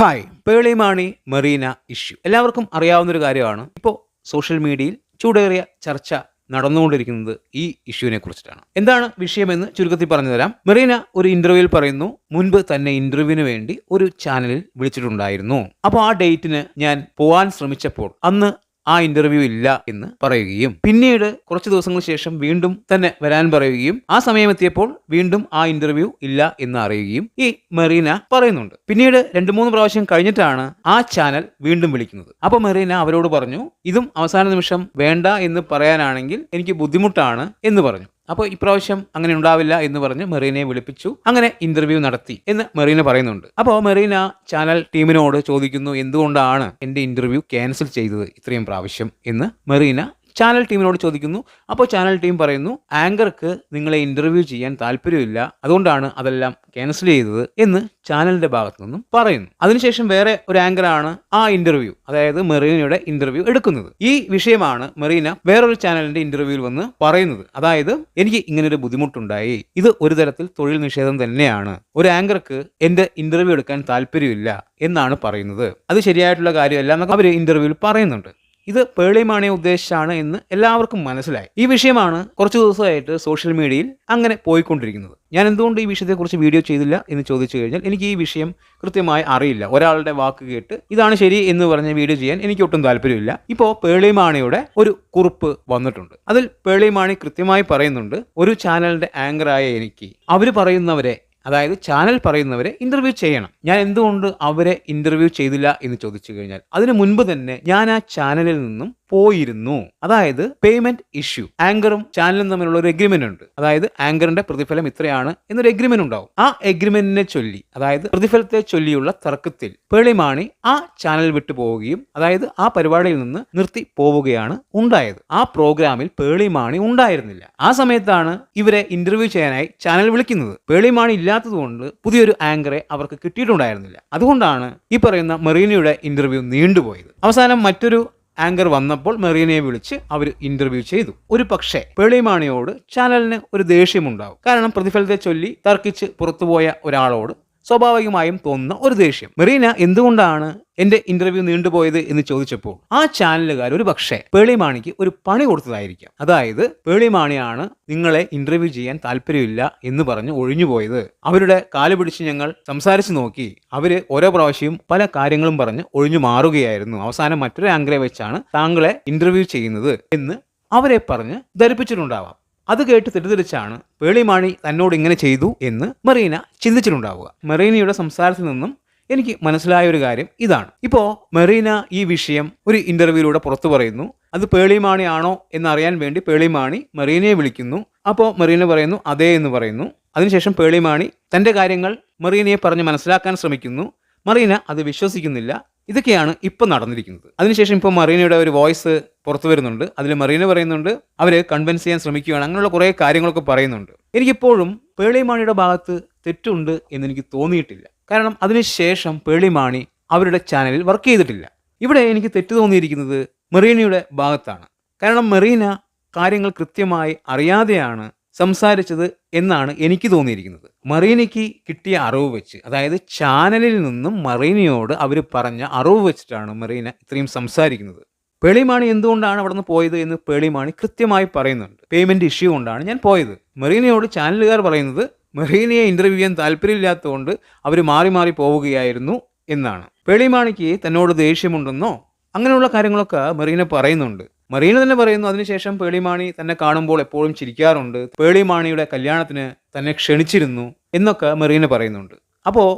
Hi Pearle Maaney Merina issue. എല്ലാവർക്കും അറിയാവുന്ന ഒരു കാര്യമാണ്. ഇപ്പോൾ സോഷ്യൽ മീഡിയയിൽ ചൂടേറിയ ചർച്ച നടന്നുകൊണ്ടിരിക്കുന്നത് ഈ ഇഷ്യൂവിനെ കുറിച്ചിട്ടാണ്. എന്താണ് വിഷയമെന്ന് ചുരുക്കത്തിൽ പറഞ്ഞു തരാം മെറീന ഒരു ഇന്റർവ്യൂവിൽ പറയുന്നു മുൻപ് തന്നെ ഇന്റർവ്യൂവിന് വേണ്ടി ഒരു ചാനലിൽ വിളിച്ചിട്ടുണ്ടായിരുന്നു. അപ്പോൾ ആ ഡേറ്റിന് ഞാൻ പോവാൻ ശ്രമിച്ചപ്പോൾ അന്ന് ആ ഇന്റർവ്യൂ ഇല്ല എന്ന് പറയുകയും പിന്നീട് കുറച്ച് ദിവസങ്ങൾക്ക് ശേഷം വീണ്ടും തന്നെ വരാൻ പറയുകയും ആ സമയം എത്തിയപ്പോൾ വീണ്ടും ആ ഇന്റർവ്യൂ ഇല്ല എന്ന് അറിയുകയും ഈ മെറീന പറയുന്നുണ്ട്. പിന്നീട് രണ്ടു മൂന്ന് പ്രാവശ്യം കഴിഞ്ഞിട്ടാണ് ആ ചാനൽ വീണ്ടും വിളിക്കുന്നത്. അപ്പൊ മെറീന അവരോട് പറഞ്ഞു ഇതും അവസാന നിമിഷം വേണ്ട എന്ന് പറയാനാണെങ്കിൽ എനിക്ക് ബുദ്ധിമുട്ടാണ് എന്ന് പറഞ്ഞു. അപ്പോൾ ഇപ്രാവശ്യം അങ്ങനെ ഉണ്ടാവില്ല എന്ന് പറഞ്ഞ് മെറീനയെ വിളിപ്പിച്ചു. അങ്ങനെ ഇന്റർവ്യൂ നടത്തി എന്ന് മെറീന പറയുന്നുണ്ട്. അപ്പോൾ മെറീന ചാനൽ ടീമിനോട് ചോദിക്കുന്നു എന്തുകൊണ്ടാണ് എന്റെ ഇന്റർവ്യൂ ക്യാൻസൽ ചെയ്തത് ഇത്രയും പ്രാവശ്യം എന്ന് മെറീന ചാനൽ ടീമിനോട് ചോദിക്കുന്നു. അപ്പോൾ ചാനൽ ടീം പറയുന്നു ആങ്കർക്ക് നിങ്ങളെ ഇന്റർവ്യൂ ചെയ്യാൻ താല്പര്യമില്ല. അതുകൊണ്ടാണ് അതെല്ലാം ക്യാൻസൽ ചെയ്തത് എന്ന് ചാനലിന്റെ ഭാഗത്തു നിന്നും പറയുന്നു. അതിനുശേഷം വേറെ ഒരു ആങ്കറാണ് ആ ഇന്റർവ്യൂ അതായത് മെറീനയുടെ ഇന്റർവ്യൂ എടുക്കുന്നത്. ഈ വിഷയമാണ് മെറീന വേറൊരു ചാനലിന്റെ ഇന്റർവ്യൂവിൽ വന്ന് പറയുന്നത്. അതായത് എനിക്ക് ഇങ്ങനൊരു ബുദ്ധിമുട്ടുണ്ടായി. ഇത് ഒരു തരത്തിൽ തൊഴിൽ നിഷേധം തന്നെയാണ്. ഒരു ആങ്കർക്ക് എന്റെ ഇന്റർവ്യൂ എടുക്കാൻ താല്പര്യമില്ല എന്നാണ് പറയുന്നത്. അത് ശരിയായിട്ടുള്ള കാര്യമല്ല എന്നൊക്കെ അവർ ഇന്റർവ്യൂവിൽ പറയുന്നുണ്ട്. ഇത് പേളിമാണിയെ ഉദ്ദേശിച്ചാണ് എന്ന് എല്ലാവർക്കും മനസ്സിലായി. ഈ വിഷയമാണ് കുറച്ച് ദിവസമായിട്ട് സോഷ്യൽ മീഡിയയിൽ അങ്ങനെ പോയിക്കൊണ്ടിരിക്കുന്നത്. ഞാൻ എന്തുകൊണ്ട് ഈ വിഷയത്തെക്കുറിച്ച് വീഡിയോ ചെയ്തില്ല എന്ന് ചോദിച്ചു കഴിഞ്ഞാൽ എനിക്ക് ഈ വിഷയം കൃത്യമായി അറിയില്ല. ഒരാളുടെ വാക്ക് കേട്ട് ഇതാണ് ശരി എന്ന് പറഞ്ഞ വീഡിയോ ചെയ്യാൻ എനിക്ക് ഒട്ടും താല്പര്യമില്ല. ഇപ്പോൾ പേളിമാണിയുടെ ഒരു കുറിപ്പ് വന്നിട്ടുണ്ട്. അതിൽ പേളിമാണി കൃത്യമായി പറയുന്നുണ്ട് ഒരു ചാനലിന്റെ ആങ്കറായ എനിക്ക്. അവർ പറയുന്നവരെ അതായത് ചാനൽ പറയുന്നവരെ ഇന്റർവ്യൂ ചെയ്യണം. ഞാൻ എന്തുകൊണ്ട് അവരെ ഇന്റർവ്യൂ ചെയ്തില്ല എന്ന് ചോദിച്ചു കഴിഞ്ഞാൽ അതിനു മുൻപ് തന്നെ ഞാൻ ആ ചാനലിൽ നിന്നും പോയിരുന്നു. അതായത് പേയ്മെന്റ് ഇഷ്യൂ ആങ്കറും ചാനലും തമ്മിലുള്ള ഒരു എഗ്രിമെന്റ് ഉണ്ട്. അതായത് ആങ്കറിന്റെ പ്രതിഫലം ഇത്രയാണ് എന്നൊരു എഗ്രിമെന്റ് ഉണ്ടാവും. ആ എഗ്രിമെന്റിനെ ചൊല്ലി അതായത് പ്രതിഫലത്തെ ചൊല്ലിയുള്ള തർക്കത്തിൽ പേളിമാണി ആ ചാനൽ വിട്ടു പോവുകയും അതായത് ആ പരിപാടിയിൽ നിന്ന് നിർത്തി പോവുകയാണ് ഉണ്ടായത്. ആ പ്രോഗ്രാമിൽ പേളിമാണി ഉണ്ടായിരുന്നില്ല. ആ സമയത്താണ് ഇവരെ ഇന്റർവ്യൂ ചെയ്യാനായി ചാനൽ വിളിക്കുന്നത്. പേളിമാണി ഇല്ലാത്തതുകൊണ്ട് പുതിയൊരു ആങ്കറെ അവർക്ക് കിട്ടിയിട്ടുണ്ടായിരുന്നില്ല. അതുകൊണ്ടാണ് ഈ പറയുന്ന മെറീനയുടെ ഇന്റർവ്യൂ നീണ്ടുപോയത്. അവസാനം മറ്റൊരു ആങ്കർ വന്നപ്പോൾ മെറീനയെ വിളിച്ച് അവർ ഇന്റർവ്യൂ ചെയ്തു. ഒരു പക്ഷേ പേളിമാണിയോട് ചാനലിന് ഒരു ദേഷ്യമുണ്ടാവും. കാരണം പ്രതിഫലത്തെ ചൊല്ലി തർക്കിച്ച് പുറത്തുപോയ ഒരാളോട് സ്വാഭാവികമായും തോന്നുന്ന ഒരു ദേഷ്യം. മെറീന എന്തുകൊണ്ടാണ് എന്റെ ഇന്റർവ്യൂ നീണ്ടുപോയത് എന്ന് ചോദിച്ചപ്പോൾ ആ ചാനലുകാർ ഒരു പക്ഷേ പേളിമാണിക്ക് ഒരു പണി കൊടുത്തതായിരിക്കാം. അതായത് പേളിമാണിയാണ് നിങ്ങളെ ഇന്റർവ്യൂ ചെയ്യാൻ താല്പര്യമില്ല എന്ന് പറഞ്ഞ് ഒഴിഞ്ഞുപോയത്. അവരുടെ കാൽ പിടിച്ച് ഞങ്ങൾ സംസാരിച്ചു നോക്കി. അവർ ഓരോ പ്രാവശ്യവും പല കാര്യങ്ങളും പറഞ്ഞ് ഒഴിഞ്ഞു മാറുകയായിരുന്നു. അവസാനം മറ്റൊരു ആങ്കറെ വെച്ചാണ് താങ്കളെ ഇന്റർവ്യൂ ചെയ്യുന്നത് എന്ന് അവരെ പറഞ്ഞ് ധരിപ്പിച്ചിട്ടുണ്ടാവാം. അത് കേട്ട് തെറ്റിദ്ധരിച്ചാണ് പേളിമാണി തന്നോട് ഇങ്ങനെ ചെയ്തു എന്ന് മെറീന ചിന്തിച്ചിട്ടുണ്ടാവുക. മെറീനയുടെ സംസാരത്തിൽ നിന്നും എനിക്ക് മനസ്സിലായ ഒരു കാര്യം ഇതാണ്. ഇപ്പോൾ മെറീന ഈ വിഷയം ഒരു ഇന്റർവ്യൂയിലൂടെ പുറത്തു പറയുന്നു. അത് പേളിമാണി ആണോ എന്നറിയാൻ വേണ്ടി പേളിമാണി മെറീനയെ വിളിക്കുന്നു. അപ്പോൾ മെറീന പറയുന്നു അതെ എന്ന് പറയുന്നു. അതിനുശേഷം പേളിമാണി തന്റെ കാര്യങ്ങൾ മെറീനയെ പറഞ്ഞ് മനസ്സിലാക്കാൻ ശ്രമിക്കുന്നു. മറീന അത് വിശ്വസിക്കുന്നില്ല. ഇതൊക്കെയാണ് ഇപ്പം നടന്നിരിക്കുന്നത്. അതിനുശേഷം ഇപ്പോൾ മറീനയുടെ ഒരു വോയിസ് പുറത്തു വരുന്നുണ്ട്. അതിൽ മറീന പറയുന്നുണ്ട് അവർ കൺവിൻസ് ചെയ്യാൻ ശ്രമിക്കുകയാണ്. അങ്ങനെയുള്ള കുറേ കാര്യങ്ങളൊക്കെ പറയുന്നുണ്ട്. എനിക്കിപ്പോഴും പേളിമാണിയുടെ ഭാഗത്ത് തെറ്റുണ്ട് എന്ന് എനിക്ക് തോന്നിയിട്ടില്ല. കാരണം അതിനുശേഷം പേളിമാണി അവരുടെ ചാനലിൽ വർക്ക് ചെയ്തിട്ടില്ല. ഇവിടെ എനിക്ക് തെറ്റ് തോന്നിയിരിക്കുന്നത് മെറീനയുടെ ഭാഗത്താണ്. കാരണം മെറീന കാര്യങ്ങൾ കൃത്യമായി അറിയാതെയാണ് സംസാരിച്ചത് എന്നാണ് എനിക്ക് തോന്നിയിരിക്കുന്നത്. മറീനയ്ക്ക് കിട്ടിയ അറിവ് വെച്ച് അതായത് ചാനലിൽ നിന്നും മറീനയോട് അവർ പറഞ്ഞ അറിവ് വെച്ചിട്ടാണ് മറീന ഇത്രയും സംസാരിക്കുന്നത്. പേളിമാണി എന്തുകൊണ്ടാണ് അവിടെ നിന്ന് പോയത് എന്ന് പേളിമാണി കൃത്യമായി പറയുന്നുണ്ട്. പേയ്മെന്റ് ഇഷ്യൂ കൊണ്ടാണ് ഞാൻ പോയത്. മെറീനയോട് ചാനലുകാർ പറയുന്നത് മെറീനയെ ഇന്റർവ്യൂ ചെയ്യാൻ താല്പര്യമില്ലാത്തതുകൊണ്ട് അവർ മാറി മാറി പോവുകയായിരുന്നു എന്നാണ്. പേളിമാണിക്ക് തന്നോട് ദേഷ്യമുണ്ടെന്നോ അങ്ങനെയുള്ള കാര്യങ്ങളൊക്കെ മെറീന പറയുന്നുണ്ട്. മറീന തന്നെ പറയുന്നു അതിനുശേഷം പേളിമാണി തന്നെ കാണുമ്പോൾ എപ്പോഴും ചിരിക്കാറുണ്ട്. പേളിമാണിയുടെ കല്യാണത്തിന് തന്നെ ക്ഷണിച്ചിരുന്നു എന്നൊക്കെ മെറീന പറയുന്നുണ്ട്. അപ്പോൾ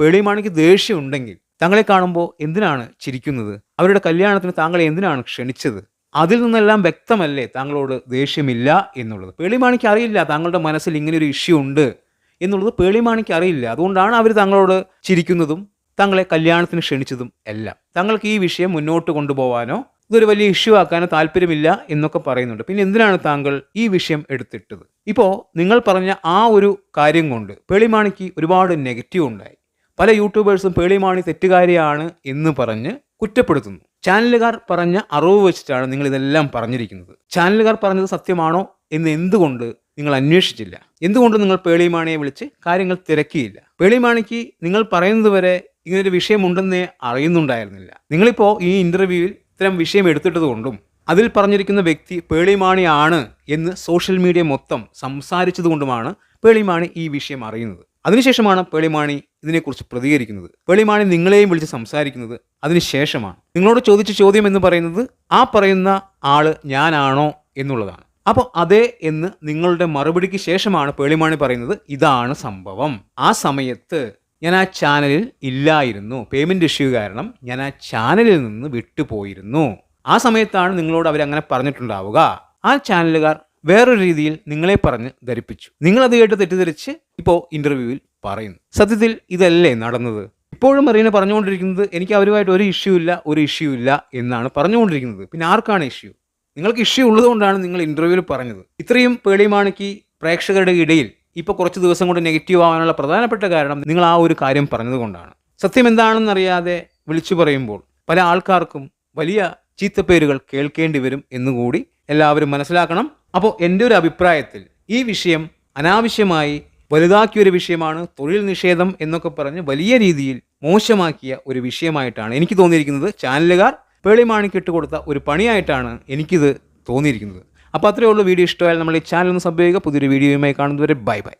പേളിമാണിക്ക് ദേഷ്യമുണ്ടെങ്കിൽ താങ്കളെ കാണുമ്പോൾ എന്തിനാണ് ചിരിക്കുന്നത്? അവരുടെ കല്യാണത്തിന് താങ്കളെ എന്തിനാണ് ക്ഷണിച്ചത്? അതിൽ നിന്നെല്ലാം വ്യക്തമല്ലേ താങ്കളോട് ദേഷ്യമില്ല എന്നുള്ളത്? പേളിമാണിക്ക് അറിയില്ല താങ്കളുടെ മനസ്സിൽ ഇങ്ങനെ ഒരു ഇഷ്യൂ ഉണ്ട് എന്നുള്ളത് പേളിമാണിക്ക് അറിയില്ല. അതുകൊണ്ടാണ് അവർ താങ്കളോട് ചിരിക്കുന്നതും താങ്കളെ കല്യാണത്തിന് ക്ഷണിച്ചതും എല്ലാം. താങ്കൾക്ക് ഈ വിഷയം മുന്നോട്ട് കൊണ്ടുപോകാനോ ഇതൊരു വലിയ ഇഷ്യൂ ആക്കാനോ താല്പര്യമില്ല എന്നൊക്കെ പറയുന്നുണ്ട്. പിന്നെ എന്തിനാണ് താങ്കൾ ഈ വിഷയം എടുത്തിട്ടത്? ഇപ്പോൾ നിങ്ങൾ പറഞ്ഞ ആ ഒരു കാര്യം കൊണ്ട് പേളിമാണിക്ക് ഒരുപാട് നെഗറ്റീവ് ഉണ്ടായി. പല യൂട്യൂബേഴ്സും പേളിമാണി തെറ്റുകാരിയാണ് എന്ന് പറഞ്ഞ് കുറ്റപ്പെടുത്തുന്നു. ചാനലുകാർ പറഞ്ഞ അറിവ് വെച്ചിട്ടാണ് നിങ്ങൾ ഇതെല്ലാം പറഞ്ഞിരിക്കുന്നത്. ചാനലുകാർ പറഞ്ഞത് സത്യമാണോ എന്ന് എന്തുകൊണ്ട് നിങ്ങൾ അന്വേഷിച്ചില്ല? എന്തുകൊണ്ട് നിങ്ങൾ പേളിമാണിയെ വിളിച്ച് കാര്യങ്ങൾ തിരക്കിയില്ല? പേളിമാണിക്ക് നിങ്ങൾ പറയുന്നത് വരെ ഇങ്ങനൊരു വിഷയമുണ്ടെന്നേ അറിയുന്നുണ്ടായിരുന്നില്ല. നിങ്ങളിപ്പോൾ ഈ ഇന്റർവ്യൂവിൽ ഇത്തരം വിഷയം എടുത്തിട്ടത് കൊണ്ടും അതിൽ പറഞ്ഞിരിക്കുന്ന വ്യക്തി പേളിമാണിയാണ് എന്ന് സോഷ്യൽ മീഡിയ മൊത്തം സംസാരിച്ചതുകൊണ്ടുമാണ് പേളിമാണി ഈ വിഷയം അറിയുന്നത്. അതിനുശേഷമാണ് പേളിമാണി ഇതിനെക്കുറിച്ച് പ്രതികരിക്കുന്നത്. പേളിമാണി നിങ്ങളെയും വിളിച്ച് സംസാരിക്കുന്നത് അതിനുശേഷമാണ് നിങ്ങളോട് ചോദിച്ച ചോദ്യം എന്ന് പറയുന്നത് ആ പറയുന്ന ആൾ ഞാനാണോ എന്നുള്ളതാണ്. അപ്പോൾ അതെ എന്ന് നിങ്ങളുടെ മറുപടിക്ക് ശേഷമാണ് പേളിമാണി പറയുന്നത്. ഇതാണ് സംഭവം. ആ സമയത്ത് ഞാൻ ആ ചാനലിൽ ഇല്ലായിരുന്നു. പേയ്മെന്റ് ഇഷ്യൂ കാരണം ഞാൻ ആ ചാനലിൽ നിന്ന് വിട്ടുപോയിരുന്നു. ആ സമയത്താണ് നിങ്ങളോട് അവരങ്ങനെ പറഞ്ഞിട്ടുണ്ടാവുക. ആ ചാനലുകാർ വേറൊരു രീതിയിൽ നിങ്ങളെ പറഞ്ഞ് ധരിപ്പിച്ചു. നിങ്ങൾ അത് കേട്ട് തെറ്റിദ്ധരിച്ച് ഇപ്പോൾ ഇന്റർവ്യൂവിൽ പറയുന്നു. സത്യത്തിൽ ഇതല്ലേ നടന്നത്? ഇപ്പോഴും മറീന പറഞ്ഞുകൊണ്ടിരിക്കുന്നത് എനിക്ക് അവരുമായിട്ട് ഒരു ഇഷ്യൂ ഇല്ല ഒരു ഇഷ്യൂ ഇല്ല എന്നാണ് പറഞ്ഞുകൊണ്ടിരിക്കുന്നത്. പിന്നെ ആർക്കാണ് ഇഷ്യൂ നിങ്ങൾക്ക് ഇഷ്യൂ ഉള്ളതുകൊണ്ടാണ് നിങ്ങൾ ഇന്റർവ്യൂവിൽ പറഞ്ഞത്. ഇത്രയും പേളിമാണിക്ക് പ്രേക്ഷകരുടെ ഇടയിൽ ഇപ്പോൾ കുറച്ച് ദിവസം കൊണ്ട് നെഗറ്റീവ് ആവാനുള്ള പ്രധാനപ്പെട്ട കാരണം നിങ്ങൾ ആ ഒരു കാര്യം പറഞ്ഞതുകൊണ്ടാണ്. സത്യം എന്താണെന്നറിയാതെ വിളിച്ചു പറയുമ്പോൾ പല ആൾക്കാർക്കും വലിയ ചീത്തപ്പേരുകൾ കേൾക്കേണ്ടി വരും എന്നുകൂടി എല്ലാവരും മനസ്സിലാക്കണം. അപ്പോൾ എന്റെ ഒരു അഭിപ്രായത്തിൽ ഈ വിഷയം അനാവശ്യമായി വലുതാക്കിയൊരു വിഷയമാണ്. തൊഴിൽ നിഷേധം എന്നൊക്കെ പറഞ്ഞ് വലിയ രീതിയിൽ മോശമാക്കിയ ഒരു വിഷയമായിട്ടാണ് എനിക്ക് തോന്നിയിരിക്കുന്നത്. ചാനലുകാർ പേളിമാണിക്ക് ഇട്ടുകൊടുത്ത ഒരു പണിയായിട്ടാണ് എനിക്കിത് തോന്നിയിരിക്കുന്നത്. അപ്പോൾ അത്രയേ ഉള്ളൂ. വീഡിയോ ഇഷ്ടമായാലും നമ്മൾ ഈ ചാനൽ ഒന്ന് സബ് ചെയ്യുക. പുതിയൊരു വീഡിയോയുമായി കാണുന്നതുവരെ ബൈ ബൈ.